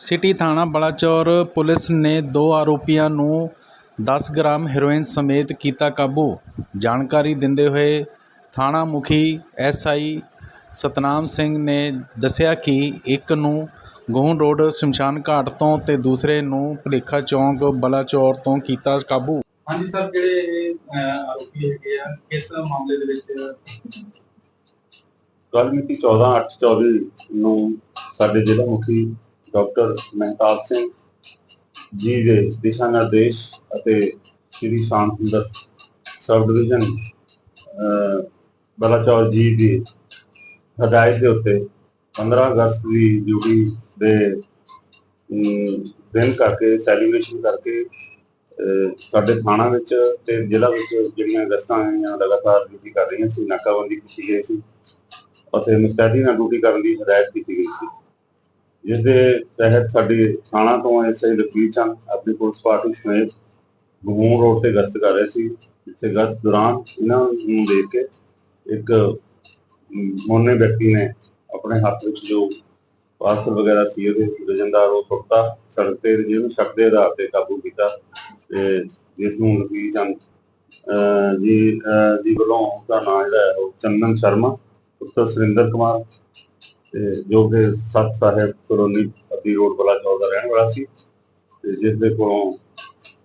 City ਥਾਣਾ Balachaur police ਨੇ ਦੋ ਆਰੋਪੀਆਂ ਨੂੰ 10 ਗ੍ਰਾਮ ਹੈਰੋਇਨ ਸਮੇਤ ਕੀਤਾ ਕਾਬੂ। ਜਾਣਕਾਰੀ ਦਿੰਦੇ ਹੋਏ ਥਾਣਾ ਮੁਖੀ ਐਸਆਈ ਸਤਨਾਮ ਸਿੰਘ ਨੇ ਦੱਸਿਆ ਕਿ ਇੱਕ ਨੂੰ ਗਹੂੰ ਰੋਡ ਸ਼ਮਸ਼ਾਨ ਘਾਟ ਤੋਂ ਤੇ ਦੂਸਰੇ ਨੂੰ ਭੁਲੇਖਾ ਚੌਂਕ ਬਲਾਚੌਰ ਤੋਂ ਕੀਤਾ ਕਾਬੂ। ਹਾਂਜੀ ਸਰ ਜਿਹੜੇ ਇਹ ਅਹ, ਆਰੋਪੀ ਹੈਗੇ ਆ ਕਿਸ ਮਾਮਲੇ ਦੇ ਵਿੱਚ? ਕੱਲ੍ਹ ਮਿਤੀ 14/8/24 ਨੂੰ ਸਾਡੇ ਜ਼ਿਲ੍ਹਾ ਮੁਖੀ ਡਾਕਟਰ ਮਹਿਤਾਬ ਸਿੰਘ ਜੀ ਦੇ ਦਿਸ਼ਾ ਨਿਰਦੇਸ਼ ਅਤੇ ਸ਼੍ਰੀ ਸ਼ਾਮ ਸੁੰਦਰ ਸਬ ਡਿਵੀਜ਼ਨ ਅਹ, ਬਲਾਚੌਰ ਜੀ ਦੀ ਹਦਾਇਤ ਦੇ ਉੱਤੇ 15 ਅਗਸਤ ਦੀ ਡਿਊਟੀ ਦੇ ਦਿਨ ਕਰਕੇ ਸੈਲੀਬ੍ਰੇਸ਼ਨ ਕਰਕੇ ਸਾਡੇ ਥਾਣਾ ਵਿੱਚ ਤੇ ਜ਼ਿਲ੍ਹਾ ਵਿੱਚ ਜਿਹੜੀਆਂ ਗਸਤਾਂ ਆਈਆਂ ਲਗਾਤਾਰ ਡਿਊਟੀ ਕਰ ਰਹੀਆਂ ਸੀ ਨਾਕਾਬੰਦੀ ਕੀਤੀ ਗਈ ਸੀ ਅਤੇ ਮੁਸਤੈਦੀ ਨਾਲ ਡਿਊਟੀ ਕਰਨ ਦੀ ਹਦਾਇਤ ਕੀਤੀ ਗਈ ਸੀ। ਜਿਸ ਦੇ ਤਹਿਤ ਸਾਡੇ ਥਾਣਾ ਤੋਂ ਐਸਆਈ ਲਖਵੀਰ ਚੰਦ ਆਪਣੀ ਪੁਲਿਸ ਪਾਰਟੀ ਸਮੇਤ ਗਹੂਮ ਰੋਡ ਤੇ ਗਸ਼ਤ ਕਰ ਰਹੇ ਸੀ ਇਸੇ ਗਸ਼ਤ ਦੌਰਾਨ ਇਹਨਾਂ ਨੂੰ ਦੇਖ ਕੇ ਇੱਕ ਮੋਨੇ ਵਿਅਕਤੀ ਨੇ ਆਪਣੇ ਹੱਥ ਵਿੱਚ ਜੋ ਪਾਰਸਲ ਵਗੈਰਾ ਸੀ ਉਹਦੇ ਵਜਨਦਾਰ ਉਹ ਟੁੱਟਾ ਸੜਕ ਤੇ ਜਿਹਨੂੰ ਸ਼ੱਕ ਦੇ ਆਧਾਰ ਤੇ ਕਾਬੂ ਕੀਤਾ ਤੇ ਜਿਸ ਨੂੰ ਲਖਵੀਰ ਚੰਦ ਅਹ, ਜੀ ਅਹ, ਜੀ ਵੱਲੋਂ ਦਾ ਨਾਮ ਜਿਹੜਾ ਹੈ ਉਹ ਚੰਦਨ ਸ਼ਰਮਾ ਪੁੱਤਰ ਸੁਰਿੰਦਰ ਕੁਮਾਰ ਜੋ ਕਿ ਸਤ ਸਾਹਿਬ ਕਲੋਨੀ ਅੱਧੀ ਰੋਡ ਬਲਾ ਬਲਾਚੌਰ ਦਾ ਰਹਿਣ ਵਾਲਾ ਸੀ ਤੇ ਜਿਸ ਦੇ ਕੋਲੋਂ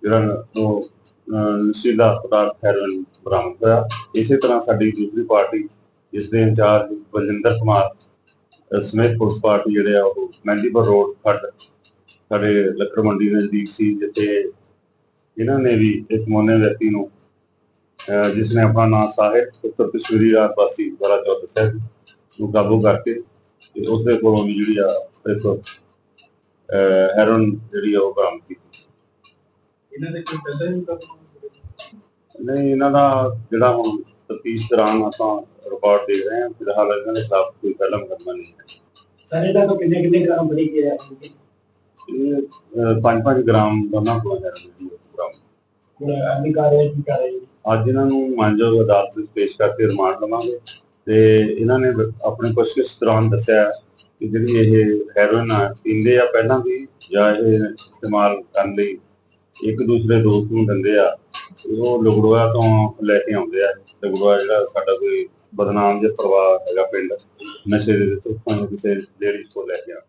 ਜਿਹੜਾ ਉਹ ਨਸ਼ੀਲਾ ਪਦਾਰਥ ਹੈਰੋਇਨ ਬਰਾਮਦ ਹੋਇਆ। ਇਸੇ ਤਰ੍ਹਾਂ ਸਾਡੀ ਦੂਸਰੀ ਪਾਰਟੀ, ਜਿਸ ਦੇ ਇੰਚਾਰਜ ਬਲਜਿੰਦਰ ਕੁਮਾਰ ਸਮੇਤ ਪੁਲਿਸ ਪਾਰਟੀ ਜਿਹੜੇ ਆ ਉਹ ਮਹਿੰਦੀਪੁਰ ਰੋਡ ਖੱਡ, ਸਾਡੇ ਲੱਕੜ ਮੰਡੀ ਨਜ਼ਦੀਕ ਸੀ, ਜਿੱਥੇ ਇਹਨਾਂ ਨੇ ਵੀ ਇੱਕ ਮੋਨੇ ਵਿਅਕਤੀ ਨੂੰ ਜਿਸ ਨੇ ਆਪਣਾ ਨਾਮ ਸਾਹਿਬ ਪੁੱਤਰ ਕਸ਼ਮੀਰੀ ਰਾਤ ਵਾਸੀ ਬਲਾਚੌਰ ਦੱਸਿਆ ਸਾਹਿਬ ਨੂੰ ਕਾਬੂ ਕਰਕੇ ਤੇ ਉਸ ਦੇ ਕੋਲੋਂ ਵੀ ਜਿਹੜੀ ਆ ਅਹ, ਹੈਰੋਇਨ ਜਿਹੜੀ ਆ ਉਹ ਬਰਾਮਦ ਕੀਤੀ। ਇਹਨਾਂ ਦੇ ਕੋਈ ਪਹਿਲਾਂ ਹੀ ਮੁਕੱਦਮਾ ਨਹੀਂ ਇਹਨਾਂ ਦਾ ਜਿਹੜਾ ਹੁਣ ਤਫਤੀਸ਼ ਦੌਰਾਨ ਆਪਾਂ ਰਿਪੋਰਟ ਦੇਖ ਰਹੇ ਹਾਂ ਫਿਲਹਾਲ ਇਹਨਾਂ ਦੇ ਖਿਲਾਫ ਕੋਈ ਪਹਿਲਾ ਮੁਕੱਦਮਾ ਨਹੀਂ ਹੈ। ਸਰ ਤੋਂ ਕਿੰਨੇ ਕਿੰਨੇ ਗ੍ਰਾਮ ਬੜੀ ਗਿਆ ਇਹ 5-5 ਗ੍ਰਾਮ ਦੋਨਾਂ ਕੋਲ ਉਹ ਬਰਾਮਦ ਹੁਣ ਅਗਲੀ ਕਾਰਵਾਈ ਕੀ ਕਰ ਰਹੇ ਅੱਜ ਇਹਨਾਂ ਨੂੰ ਮਾਨਯੋਗ ਅਦਾਲਤ ਵਿੱਚ ਪੇਸ਼ ਕਰਕੇ ਰਿਮਾਂਡ ਲਵਾਂਗੇ। ਤੇ ਇਹਨਾਂ ਨੇ ਬ- ਆਪਣੀ ਪੁੱਛਗਿੱਛ ਦੌਰਾਨ ਦੱਸਿਆ ਕਿ ਜਿਹੜੀ ਇਹ ਹੈਰੋਇਨ ਆ, ਪੀਂਦੇ ਆ ਪਹਿਲਾਂ ਵੀ ਜਾਂ ਇਹ ਇਸਤੇਮਾਲ ਕਰਨ ਲਈ ਇੱਕ ਦੂਸਰੇ ਦੋਸਤ ਨੂੰ ਦਿੰਦੇ ਆ ਤੇ ਉਹ ਲੁਗੜਵਾ ਤੋਂ ਲੈ ਕੇ ਆਉਂਦੇ ਆ। ਲੁਗੜਵਾ ਜਿਹੜਾ ਸਾਡਾ ਕੋਈ ਬਦਨਾਮ ਜਿਹਾ ਪਰਿਵਾਰ ਹੈਗਾ ਪਿੰਡ, ਨਸ਼ੇ ਦੇ ਵਿੱਚ ਕਿਸੇ ਲੇਡੀਜ਼ ਕੋਲ ਲੈ ਕੇ ਆ।